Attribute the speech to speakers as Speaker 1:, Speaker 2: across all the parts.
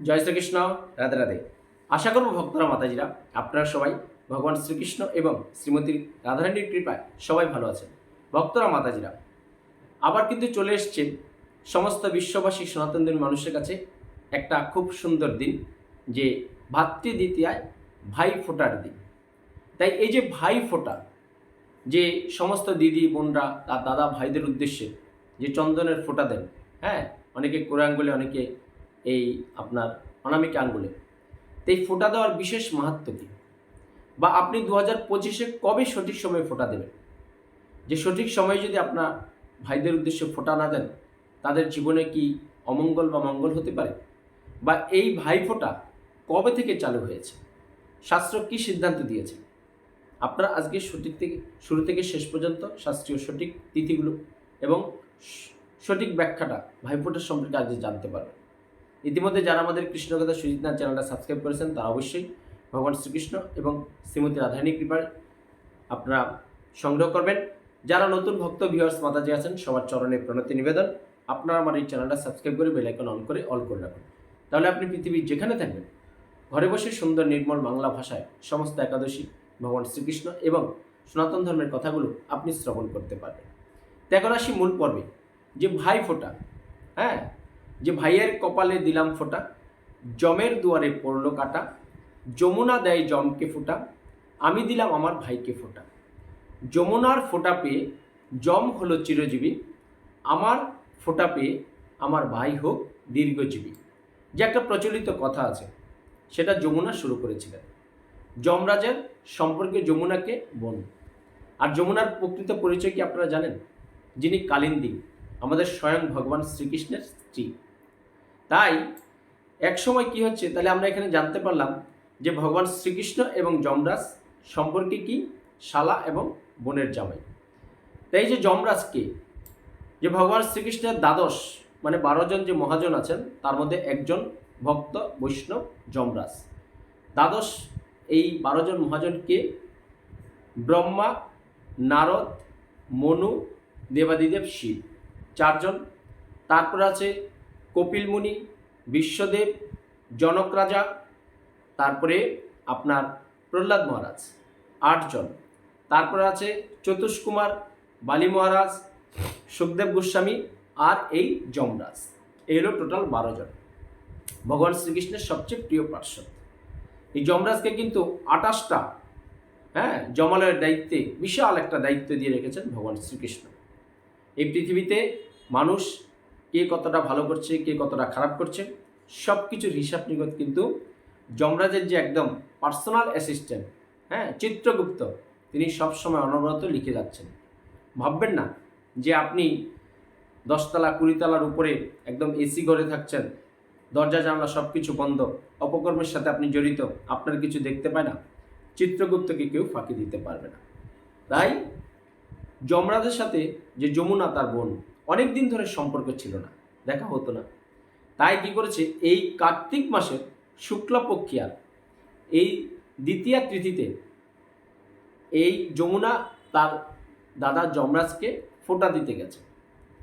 Speaker 1: জয় শ্রীকৃষ্ণ। রাধে রাধে। আশা করব ভক্তরা মাতাজিরা আপনারা সবাই ভগবান শ্রীকৃষ্ণ এবং শ্রীমতী রাধারানীর কৃপায় সবাই ভালো আছেন। ভক্তরা মাতাজিরা আবার কিন্তু চলে এসছে সমস্ত বিশ্ববাসী সনাতনদের মানুষের কাছে একটা খুব সুন্দর দিন যে ভাতৃ দ্বিতীয়ায় ভাই ফোটার দিন। তাই এই যে ভাই ফোটা যে সমস্ত দিদি বোনরা তার দাদা ভাইদের উদ্দেশ্যে যে চন্দনের ফোঁটা দেন হ্যাঁ অনেকে কোরে আঙ্গুলে অনেকে এই আপনার অনামিকা আঙ্গুলে। তো এই ফোঁটা দেওয়ার বিশেষ মাহাত্ম কী? বা আপনি দু হাজার পঁচিশে কবে সঠিক সময়ে ফোঁটা দেবেন? যে সঠিক সময়ে যদি আপনার ভাইদের উদ্দেশ্যে ফোঁটা না দেন, তাদের জীবনে কি অমঙ্গল বা মঙ্গল হতে পারে? বা এই ভাই ফোঁটা কবে থেকে চালু হয়েছে? শাস্ত্র কী সিদ্ধান্ত দিয়েছে? আপনারা আজকে সঠিক থেকে, শুরু থেকে শেষ পর্যন্ত শাস্ত্রীয় সঠিক তিথিগুলো এবং সঠিক ব্যাখ্যাটা ভাইফোঁটার সম্পর্কে আজকে জানতে পারবেন। ইতিমধ্যে যারা আমাদের কৃষ্ণকথা সুজিতনা চ্যানেলটা সাবস্ক্রাইব করেছেন, তারা অবশ্যই ভগবান শ্রীকৃষ্ণ এবং শ্রীমতী রাধারানী কৃপায় আপনারা সংগ্রহ করবেন। যারা নতুন ভক্ত ভিউয়ার্স মাতাজি আছেন, সবার চরণে প্রণতি নিবেদন। আপনারা আমার এই চ্যানেলটা সাবস্ক্রাইব করে বেলাইকন অন করে অল করে রাখুন। তাহলে আপনি পৃথিবীর যেখানে থাকবেন, ঘরে বসে সুন্দর, নির্মল বাংলা ভাষায় সমস্ত একাদশী, ভগবান শ্রীকৃষ্ণ এবং সনাতন ধর্মের কথাগুলো আপনি শ্রবণ করতে পারবেন। তো এখন আসি মূল পর্বে যে ভাই ফোঁটা হ্যাঁ যে ভাইয়ের কপালে দিলাম ফোঁটা, জমের দুয়ারে পড়ল কাটা, যমুনা দেয় জমকে ফোঁটা, আমি দিলাম আমার ভাইকে ফোঁটা। যমুনার ফোঁটা পেয়ে জম হলো চিরজীবী, আমার ফোঁটা পেয়ে আমার ভাই হোক দীর্ঘজীবী। যে একটা প্রচলিত কথা আছে, সেটা যমুনা শুরু করেছিলেন। যমরাজের সম্পর্কে যমুনাকে বোন আর যমুনার প্রকৃত পরিচয় কি আপনারা জানেন? যিনি কালিন্দী। আমাদের স্বয়ং ভগবান শ্রীকৃষ্ণের স্ত্রী। তাই এক সময় কি হচ্ছে, তাহলে আমরা এখানে জানতে পারলাম যে ভগবান শ্রীকৃষ্ণ এবং যমরাজ সম্পর্কে কি? শালা এবং বোনের জামাই। তাই যে যমরাজকে যে ভগবান শ্রীকৃষ্ণের দ্বাদশ মানে বারো জন যে মহাজন আছেন, তার মধ্যে একজন ভক্ত বৈষ্ণব যমরাজ। দ্বাদশ এই বারো জন মহাজনকে ব্রহ্মা, নারদ, মনু, দেবাদিদেব, শিব। চারজন। তারপর আছে কপিল মুনি, বিশ্বদেব, জনক রাজা, তারপরে আপনার প্রহ্লাদ মহারাজ, আটজন। তারপর আছে চতুষ্কুমার বালি মহারাজ, সুখদেব গোস্বামী আর এই যমরাজ। এই হলো টোটাল বারো জন। ভগবান শ্রীকৃষ্ণের সবচেয়ে প্রিয় পার্শ্বদ। এই যমরাজকে কিন্তু আটাশটা হ্যাঁ জমালয়ের দায়িত্বে বিশাল একটা দায়িত্ব দিয়ে রেখেছেন ভগবান শ্রীকৃষ্ণ। এই পৃথিবীতে মানুষ কে কতটা ভালো করছে, কে কতটা খারাপ করছে সব কিছুর হিসাব নিগত কিন্তু যমরাজের যে একদম পার্সোনাল অ্যাসিস্ট্যান্ট হ্যাঁ চিত্রগুপ্ত, তিনি সবসময় অনবরত লিখে যাচ্ছেন। ভাববেন না যে আপনি দশতলা, কুড়িতলার উপরে একদম এসি ঘরে থাকছেন, দরজা, জানলা সব কিছু বন্ধ, অপকর্মের সাথে আপনি জড়িত, আপনার কিছু দেখতে পায় না, চিত্রগুপ্তকে কেউ ফাঁকি দিতে পারবে না। তাই যমরাজের সাথে যে যমুনা তার বোন অনেক দিন ধরে সম্পর্ক ছিল না, দেখা হতো না। তাই কি করেছে? এই কার্তিক মাসের শুক্লপক্ষিয়ার এই দ্বিতীয় তিথিতে এই যমুনা তার দাদা যমরাজকে ফোঁটা দিতে গেছে।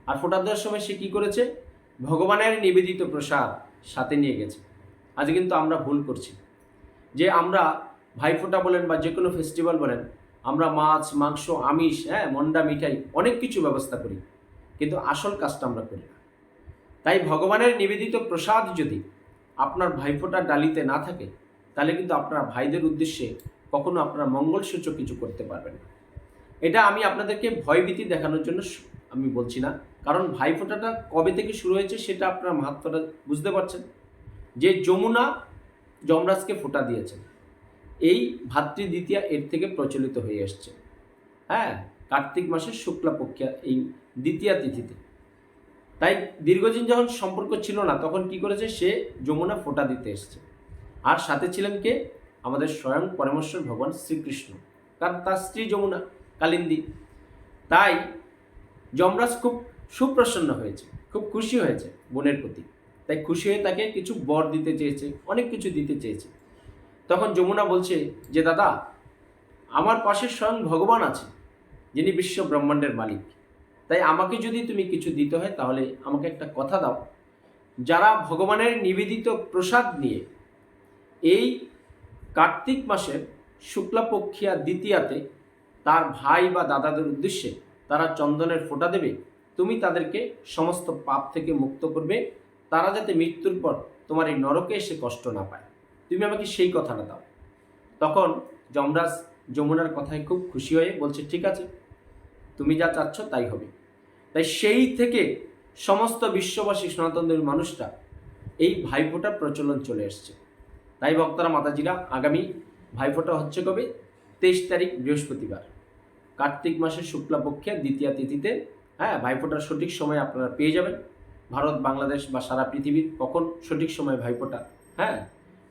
Speaker 1: আর ফোঁটা দেওয়ার সময় সে কী করেছে? ভগবানের নিবেদিত প্রসাদ সাথে নিয়ে গেছে। আজ কিন্তু আমরা ভুল করছি। যে আমরা ভাইফোঁটা বলেন বা যে কোনো ফেস্টিভ্যাল বলেন আমরা মাছ, মাংস, আমিষ হ্যাঁ মন্ডা, মিঠাই অনেক কিছু ব্যবস্থা করি। কিন্তু আসল কাজটা আমরা করি না। তাই ভগবানের নিবেদিত প্রসাদ যদি আপনার ভাইফোঁটার ডালিতে না থাকে, তাহলে কিন্তু আপনার ভাইদের উদ্দেশ্যে কখনো আপনারা মঙ্গলসূচক কিছু করতে পারবেন না। এটা আমি আপনাদেরকে ভয়ভীতি দেখানোর জন্য আমি বলছি না। কারণ ভাইফোঁটাটা কবে থেকে শুরু হয়েছে সেটা আপনার মাহাত্মটা বুঝতে পারছেন। যে যমুনা যমরাজকে ফোঁটা দিয়েছেন। এই ভাতৃ দ্বিতীয়া এর থেকে প্রচলিত হয়ে আসছে। হ্যাঁ? কার্তিক মাসের শুক্লাপক্ষা এই দ্বিতীয়া তিথিতে। তাই দীর্ঘদিন যখন সম্পর্ক ছিল না, তখন কি করেছে? সে যমুনা ফোঁটা দিতে এসছে। আর সাথে ছিলেন কে? আমাদের স্বয়ং পরমেশ্বর ভগবান শ্রীকৃষ্ণ। কারণ তার স্ত্রী যমুনা, কালিন্দী। তাই যমরাজ খুব সুপ্রসন্ন হয়েছে, খুব খুশি হয়েছে বোনের প্রতি। তাই খুশি হয়ে তাকে কিছু বর দিতে চেয়েছে, অনেক কিছু দিতে চেয়েছে। তখন যমুনা বলছে যে, দাদা, আমার পাশে স্বয়ং ভগবান আছে, যিনি বিশ্ব ব্রহ্মাণ্ডের মালিক। তাই আমাকে যদি তুমি কিছু দিতে হয়, তাহলে আমাকে একটা কথা দাও। যারা ভগবানের নিবেদিত প্রসাদ নিয়ে এই কার্তিক মাসের শুক্লাপক্ষিয়া দ্বিতীয়াতে তার ভাই বা দাদাদের উদ্দেশ্যে তারা চন্দনের ফোঁটা দেবে, তুমি তাদেরকে সমস্ত পাপ থেকে মুক্ত করবে। তারা যাতে মৃত্যুর পর তোমার এই নরকে এসে কষ্ট না পায়। তুমি আমাকে সেই কথাটা দাও। তখন যমরাজ যমুনার কথায় খুব খুশি হয়ে বলছে, ঠিক আছে, তুমি যা চাচ্ছ তাই হবে। তাই সেই থেকে সমস্ত বিশ্ববাসী সনাতনদের মানুষরা এই ভাইফোঁটার প্রচলন চলে এসছে। তাই ভক্তরা, মাতাজিরা, আগামী ভাইফোঁটা হচ্ছে কবে? তেইশ তারিখ, বৃহস্পতিবার। কার্তিক মাসের শুক্লাপক্ষে দ্বিতীয় তিথিতে হ্যাঁ ভাইফোঁটার সঠিক সময় আপনারা পেয়ে যাবেন। ভারত, বাংলাদেশ বা সারা পৃথিবীর কখন সঠিক সময় ভাইফোঁটা হ্যাঁ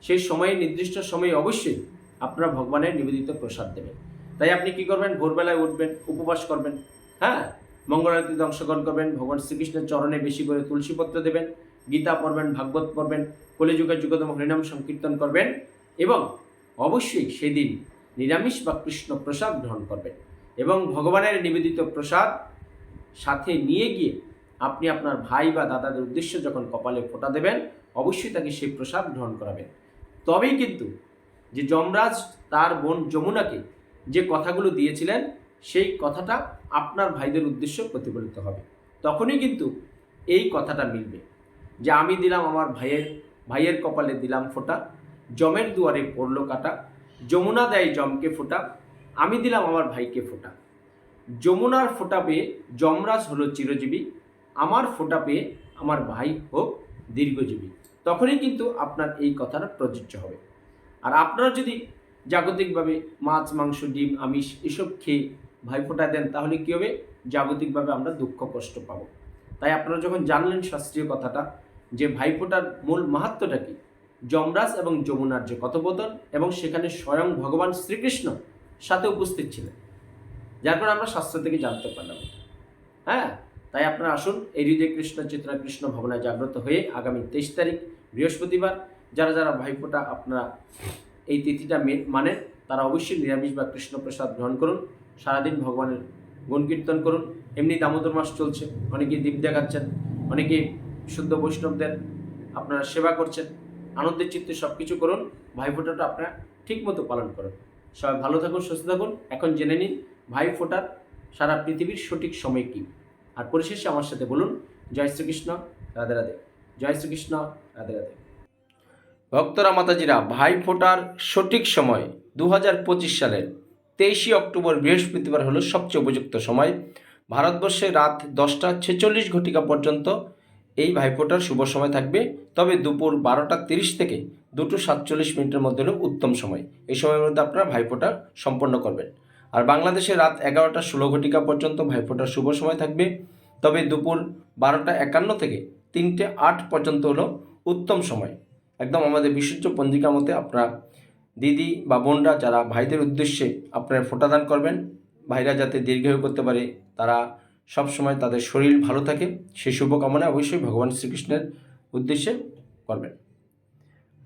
Speaker 1: সেই সময়ে, নির্দিষ্ট সময়ে অবশ্যই আপনারা ভগবানের নিবেদিত প্রসাদ দেবেন। তাই আপনি কি করবেন? ভোরবেলায় উঠবেন, উপবাস করবেন হ্যাঁ? মঙ্গলারতিতে অংশগ্রহণ করবেন, ভগবান শ্রীকৃষ্ণের চরণে বেশি করে তুলসীপত্র দেবেন, গীতা পড়বেন, ভাগবত পড়বেন কলিযুগের যুগতম হরিনাম সংকীর্তন করবেন এবং অবশ্যই সেদিন নিরামিষ বা কৃষ্ণ প্রসাদ গ্রহণ করবেন এবং ভগবানের নিবেদিত প্রসাদ সাথে নিয়ে গিয়ে আপনি আপনার ভাই বা দাদাদের উদ্দেশ্যে যখন কপালে ফোঁটা দেবেন, অবশ্যই তাকে সেই প্রসাদ গ্রহণ করাবেন। তবেই কিন্তু যে যমরাজ তার বোন যমুনাকে যে কথাগুলো দিয়েছিলেন, সেই কথাটা আপনার ভাইদের উদ্দেশ্যে প্রতিফলিত হবে। তখনই কিন্তু এই কথাটা মিলবে যে আমি দিলাম আমার ভাইয়ের ভাইয়ের কপালে দিলাম ফোঁটা জমের দুয়ারে পড়ল কাটা, যমুনা দেয় জমকে ফোঁটা, আমি দিলাম আমার ভাইকে ফোঁটা। যমুনার ফোঁটা পেয়ে যমরাজ হলো চিরজীবী, আমার ফোঁটা পেয়ে আমার ভাই হোক দীর্ঘজীবী। তখনই কিন্তু আপনার এই কথাটা প্রযোজ্য হবে। আর আপনারা যদি জাগতিকভাবে মাছ, মাংস, ডিম, আমিষ এসব খেয়ে ভাইফোঁটা দেন, তাহলে কী হবে? জাগতিকভাবে আমরা দুঃখ, কষ্ট পাবো। তাই আপনারা যখন জানলেন শাস্ত্রীয় কথাটা, যে ভাইফোঁটার মূল মাহাত্মটা কি? যমরাজ এবং যমুনার যে কথোপকথন এবং সেখানে স্বয়ং ভগবান শ্রীকৃষ্ণ সাথে উপস্থিত ছিলেন। যার কারণে আমরা শাস্ত্র থেকে জানতে পারলাম হ্যাঁ? তাই আপনারা আসুন এই হৃদয় কৃষ্ণ চিত্রা কৃষ্ণ ভাবনায় জাগ্রত হয়ে আগামী তেইশ তারিখ বৃহস্পতিবার যারা যারা ভাইফোঁটা আপনারা এই তিথিটা মে- মানেন, তারা অবশ্যই নিরামিষ বা কৃষ্ণ প্রসাদ গ্রহণ করুন। সারাদিন ভগবানের গুণ কীর্তন করুন। এমনি দামোদর মাস চলছে। অনেকে দীপ দেখাচ্ছেন, অনেকে শুদ্ধ বৈষ্ণবদের আপনারা সেবা করছেন, আনন্দের চিত্তে সব কিছু করুন, ভাইফোঁটাটা আপনারা ঠিকমতো পালন করুন। সবাই ভালো থাকুন, সুস্থ থাকুন। এখন জেনে নিন, ভাইফোঁটার সারা পৃথিবীর সঠিক সময় কী? আর পরিশেষে আমার সাথে বলুন, জয় শ্রীকৃষ্ণ, রাধে রাধে। জয় শ্রীকৃষ্ণ, রাধে রাধে। ভক্তরা, মাতাজিরা, ভাই ফোটার সঠিক সময় দু হাজার পঁচিশ সালের তেইশে অক্টোবর বৃহস্পতিবার হলো সবচেয়ে উপযুক্ত সময়। ভারতবর্ষে রাত দশটা ছেচল্লিশ ঘটিকা পর্যন্ত এই ভাইফোঁটার শুভ সময় থাকবে। তবে দুপুর বারোটা তিরিশ থেকে দুটো সাতচল্লিশ মিনিটের মধ্যে হলো উত্তম সময়। এই সময়ের মধ্যে আপনারা ভাইফোঁটা সম্পন্ন করবেন। আর বাংলাদেশে রাত এগারোটা ষোলো ঘটিকা পর্যন্ত ভাইফোঁটার শুভ সময় থাকবে। তবে দুপুর বারোটা একান্ন থেকে তিনটে আট পর্যন্ত হলো উত্তম সময়। একদম আমাদের বিশুদ্ধ পঞ্জিকা মতে আপনারা দিদি বা বোনরা যারা ভাইদের উদ্দেশ্যে আপনারা ফোঁটাদান করবেন, ভাইরা যাতে দীর্ঘায়ু করতে পারে, তারা সব সময় তাদের শরীর ভালো থাকে সেই শুভকামনা অবশ্যই ভগবান শ্রীকৃষ্ণের উদ্দেশ্যে করবেন।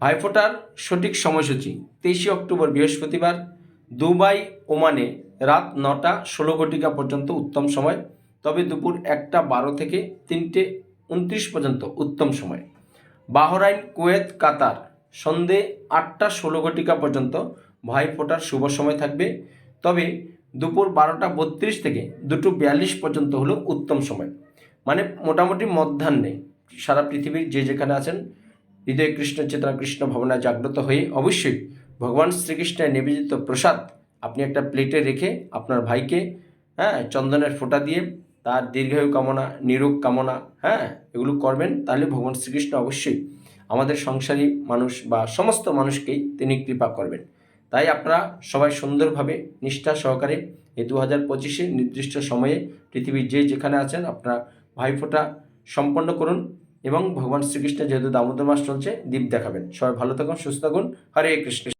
Speaker 1: ভাইফোঁটার সঠিক সময়সূচি তেইশে অক্টোবর বৃহস্পতিবার দুবাই, ওমানে রাত নটা ষোলো ঘটিকা পর্যন্ত উত্তম সময়, তবে দুপুর একটা বারো থেকে তিনটে উনত্রিশ পর্যন্ত উত্তম সময়। বাহরাইন, কুয়েত, কাতার, সন্ধে আটটা ষোলো ঘটিকা পর্যন্ত ভাই ফোটার শুভ সময় থাকবে, তবে দুপুর বারোটা বত্রিশ থেকে দুটো বিয়াল্লিশ পর্যন্ত হলো উত্তম সময়। মানে মোটামুটি মধ্যাহ্নে সারা পৃথিবীর যে যেখানে আছেন, হৃদয় কৃষ্ণ, চেতনা কৃষ্ণ ভাবনা জাগ্রত হয়ে অবশ্যই ভগবান শ্রীকৃষ্ণের নিবেদিত প্রসাদ আপনি একটা প্লেটে রেখে আপনার ভাইকে হ্যাঁ চন্দনের ফোঁটা দিয়ে তার দীর্ঘায়ু কামনা, নিরোগ কামনা হ্যাঁ এগুলো করবেন, তাহলে ভগবান শ্রীকৃষ্ণ অবশ্যই আমাদের সংসারী মানুষ বা সমস্ত মানুষকেই তিনি কৃপা করবেন। তাই আপনারা সবাই সুন্দরভাবে নিষ্ঠা সহকারে এই দু হাজার পঁচিশে নির্দিষ্ট সময়ে পৃথিবীর যে যেখানে আছেন আপনারা ভাইফোঁটা সম্পন্ন করুন এবং ভগবান শ্রীকৃষ্ণের যেহেতু দামোদর মাস চলছে দ্বীপ দেখাবেন। সবাই ভালো থাকুন, সুস্থ থাকুন। হরে কৃষ্ণ।